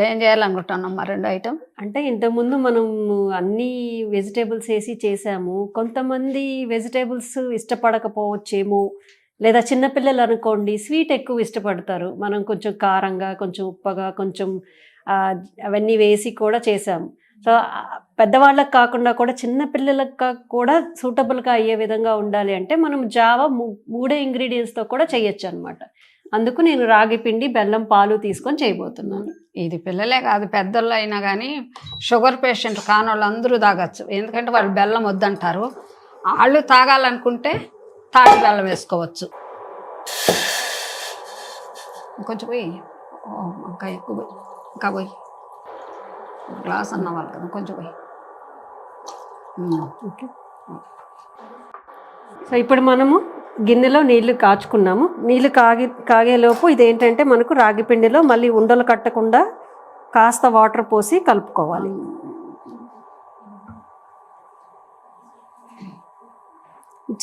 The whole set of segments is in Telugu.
ఇప్పుడు ఏం చేయాలనుకుంటున్నాం మా రెండు ఐటమ్ అంటే ఇంతకుముందు మనం అన్ని వెజిటేబుల్స్ వేసి చేసాము. కొంతమంది వెజిటేబుల్స్ ఇష్టపడకపోవచ్చేమో లేదా చిన్నపిల్లలు అనుకోండి స్వీట్ ఎక్కువ ఇష్టపడతారు. మనం కొంచెం కారంగా కొంచెం ఉప్పగా కొంచెం అవన్నీ వేసి కూడా చేసాము. సో పెద్దవాళ్ళకి కాకుండా కూడా చిన్నపిల్లలకు కూడా సూటబుల్గా అయ్యే విధంగా ఉండాలి అంటే మనం జావా మూ- మూడే ఇంగ్రీడియంట్స్తో కూడా చేయొచ్చు అనమాట అందుకు నేను రాగి పిండి బెల్లం పాలు తీసుకొని చేయబోతున్నాను. ఇది పిల్లలే కాదు పెద్దోళ్ళు అయినా కానీ షుగర్ పేషెంట్ కాని వాళ్ళు అందరూ తాగొచ్చు. ఎందుకంటే వాళ్ళు బెల్లం వద్దంటారు. వాళ్ళు తాగాలనుకుంటే తాటి బెల్లం వేసుకోవచ్చు. కొంచెం పోయి ఇంకా ఎక్కువ పోయి ఇంకా పోయి. గ్లాస్ అన్న వాళ్ళు కదా కొంచెం పోయి. సో ఇప్పుడు మనము గిన్నెలో నీళ్ళు కాచుకున్నాము. నీళ్ళు కాగి కాగేలోపు ఇదేంటంటే మనకు రాగి పిండిలో మళ్ళీ ఉండలు కట్టకుండా కాస్త వాటర్ పోసి కలుపుకోవాలి.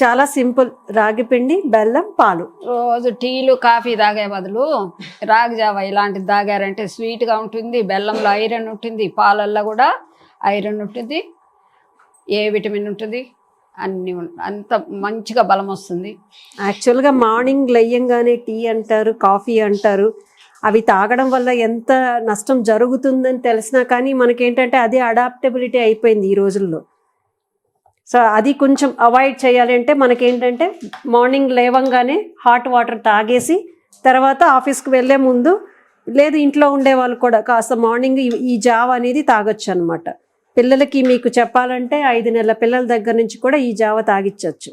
చాలా సింపుల్ రాగి పిండి బెల్లం పాలు. రోజు టీలు కాఫీ తాగే బదులు రాగి జావ ఇలాంటిది తాగారంటే స్వీట్గా ఉంటుంది. బెల్లంలో ఐరన్ ఉంటుంది. పాలల్లో కూడా ఐరన్ ఉంటుంది. ఏ విటమిన్ ఉంటుంది? అన్ని అంత మంచిగా బలం వస్తుంది. యాక్చువల్గా మార్నింగ్ లేయంగానే టీ అంటారు కాఫీ అంటారు. అవి తాగడం వల్ల ఎంత నష్టం జరుగుతుందని తెలిసినా కానీ మనకేంటంటే అదే అడాప్టబిలిటీ అయిపోయింది ఈ రోజుల్లో. సో అది కొంచెం అవాయిడ్ చేయాలి అంటే మనకేంటంటే మార్నింగ్ లేవంగానే హాట్ వాటర్ తాగేసి తర్వాత ఆఫీస్కి వెళ్ళే ముందు లేదు ఇంట్లో ఉండే వాళ్ళు కూడా కాస్త మార్నింగ్ ఈ- ఈ జావ అనేది తాగొచ్చు అనమాట పిల్లలకి మీకు చెప్పాలంటే ఐదు నెలల పిల్లల దగ్గర నుంచి కూడా ఈ జావ తాగిచ్చచ్చు.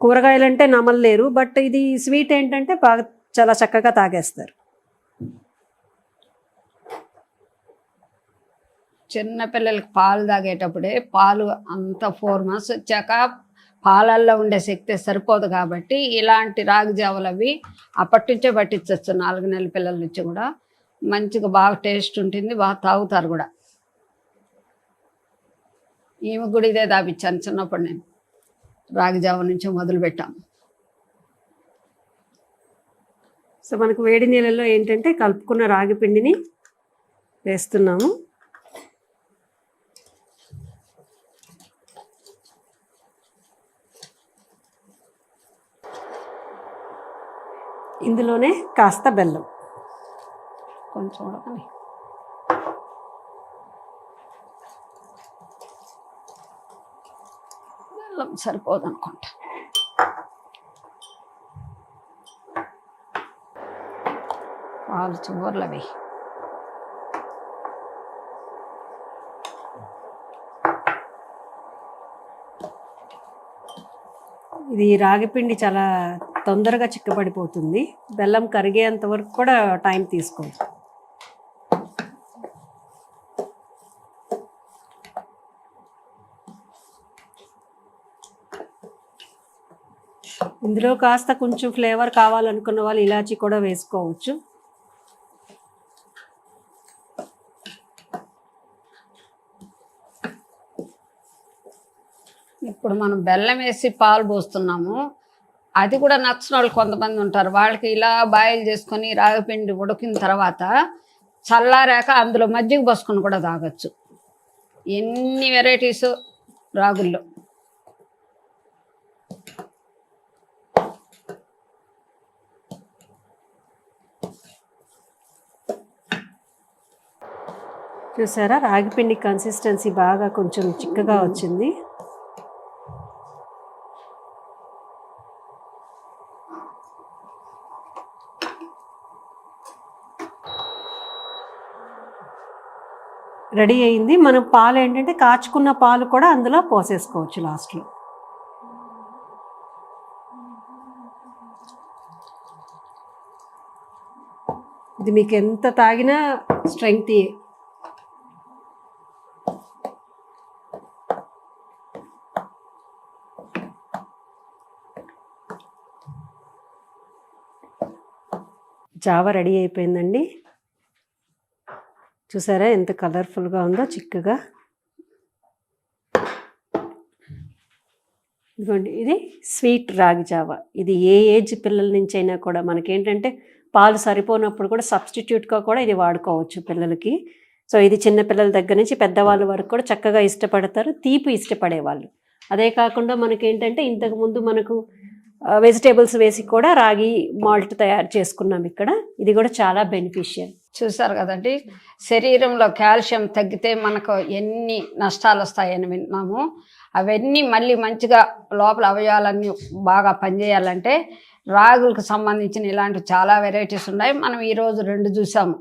కూరగాయలు అంటే నమలలేరు బట్ ఇది స్వీట్ ఏంటంటే బాగా చాలా చక్కగా తాగేస్తారు. చిన్న పిల్లలకి పాలు తాగేటప్పుడే పాలు అంత ఫోర్ మంత్స్ వచ్చాక పాలల్లో ఉండే శక్తి సరిపోదు కాబట్టి ఇలాంటి రాగి జావలు అవి అప్పటి నుంచే పట్టించవచ్చు నాలుగు నెలల పిల్లల నుంచి కూడా మంచిగా బాగా టేస్ట్ ఉంటుంది బాగా తాగుతారు కూడా. ఈమె కూడా ఇదే తాపించాను చిన్నప్పుడు నేను. రాగి జావ నుంచి మొదలు పెట్టాం సో మనకు వేడి నీళ్ళలో ఏంటంటే కలుపుకున్న రాగి పిండిని వేస్తున్నాము. ఇందులోనే కాస్త బెల్లం. కొంచెం ఉడకని. బెల్లం సరిపోదు అనుకుంటా పాలు చివర్లు అవి ఇది రాగి పిండి చాలా తొందరగా చిక్కబడిపోతుంది. బెల్లం కరిగేంత వరకు కూడా టైం తీసుకోదు ఇందులో కాస్త కొంచెం ఫ్లేవర్ కావాలనుకున్న వాళ్ళు ఇలాచీ కూడా వేసుకోవచ్చు. ఇప్పుడు మనం బెల్లం వేసి పాలు పోస్తున్నాము. అది కూడా నచ్చిన వాళ్ళు కొంతమంది ఉంటారు. వాళ్ళకి ఇలా బాయిల్ చేసుకొని రాగిపిండి ఉడికిన తర్వాత చల్లారాక అందులో మజ్జిగ పోసుకొని కూడా తాగొచ్చు. ఎన్ని వెరైటీస్ రాగుల్లో. చూసారా? రాగిపిండి కన్సిస్టెన్సీ బాగా కొంచెం చిక్కగా వచ్చింది. రెడీ అయింది. మనం పాలు ఏంటంటే కాచుకున్న పాలు కూడా అందులో పోసేసుకోవచ్చు లాస్ట్లో ఇది మీకు ఎంత తాగినా స్ట్రెంగ్త్ జావ రెడీ అయిపోయిందండి. చూసారా ఎంత కలర్ఫుల్గా ఉందో చిక్కగా. ఇదిగోండి ఇది స్వీట్ రాగి జావ. ఇది ఏ ఏజ్ పిల్లల నుంచి అయినా కూడా మనకేంటంటే పాలు సరిపోనప్పుడు కూడా సబ్స్టిట్యూట్గా కూడా ఇది వాడుకోవచ్చు పిల్లలకి. సో ఇది చిన్న పిల్లల దగ్గర నుంచి పెద్దవాళ్ళ వరకు కూడా చక్కగా ఇష్టపడతారు తీపి ఇష్టపడేవాళ్ళు. అదే కాకుండా మనకేంటంటే ఇంతకుముందు ఇంతకు ముందు మనకు వెజిటేబుల్స్ వేసి కూడా రాగి మాల్ట్ తయారు చేసుకున్నాం ఇక్కడ. ఇది కూడా చాలా బెనిఫిషియల్. చూసారు కదండి? శరీరంలో కాల్షియం తగ్గితే మనకు ఎన్ని నష్టాలు వస్తాయని విన్నాము. అవన్నీ మళ్ళీ మంచిగా లోపల అవయవాలన్నీ బాగా పనిచేయాలంటే రాగులకు సంబంధించిన ఇలాంటి చాలా వెరైటీస్ ఉన్నాయి. మనం ఈరోజు రెండు చూసాము.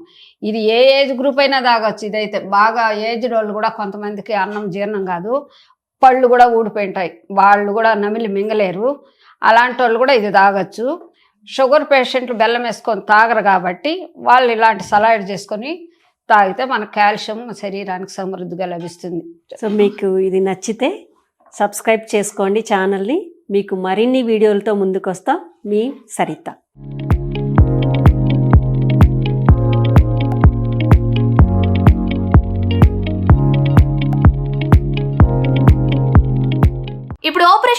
ఇది ఏ ఏజ్ గ్రూప్ అయినా తాగొచ్చు. ఇదైతే బాగా ఏజ్డ్ వాళ్ళు కూడా కొంతమందికి అన్నం జీర్ణం కాదు. పళ్ళు కూడా ఊడిపోయింటాయి. వాళ్ళు కూడా నమిలి మింగలేరు. అలాంటి వాళ్ళు కూడా ఇది తాగొచ్చు. షుగర్ పేషెంట్లు బెల్లం వేసుకొని తాగరు కాబట్టి వాళ్ళు ఇలాంటి సలాడ్ చేసుకొని తాగితే మన కాల్షియం శరీరానికి సమృద్ధిగా లభిస్తుంది. సో మీకు ఇది నచ్చితే సబ్స్క్రైబ్ చేసుకోండి ఛానల్ని. మీకు మరిన్ని వీడియోలతో ముందుకు వస్తాం మీ సరిత.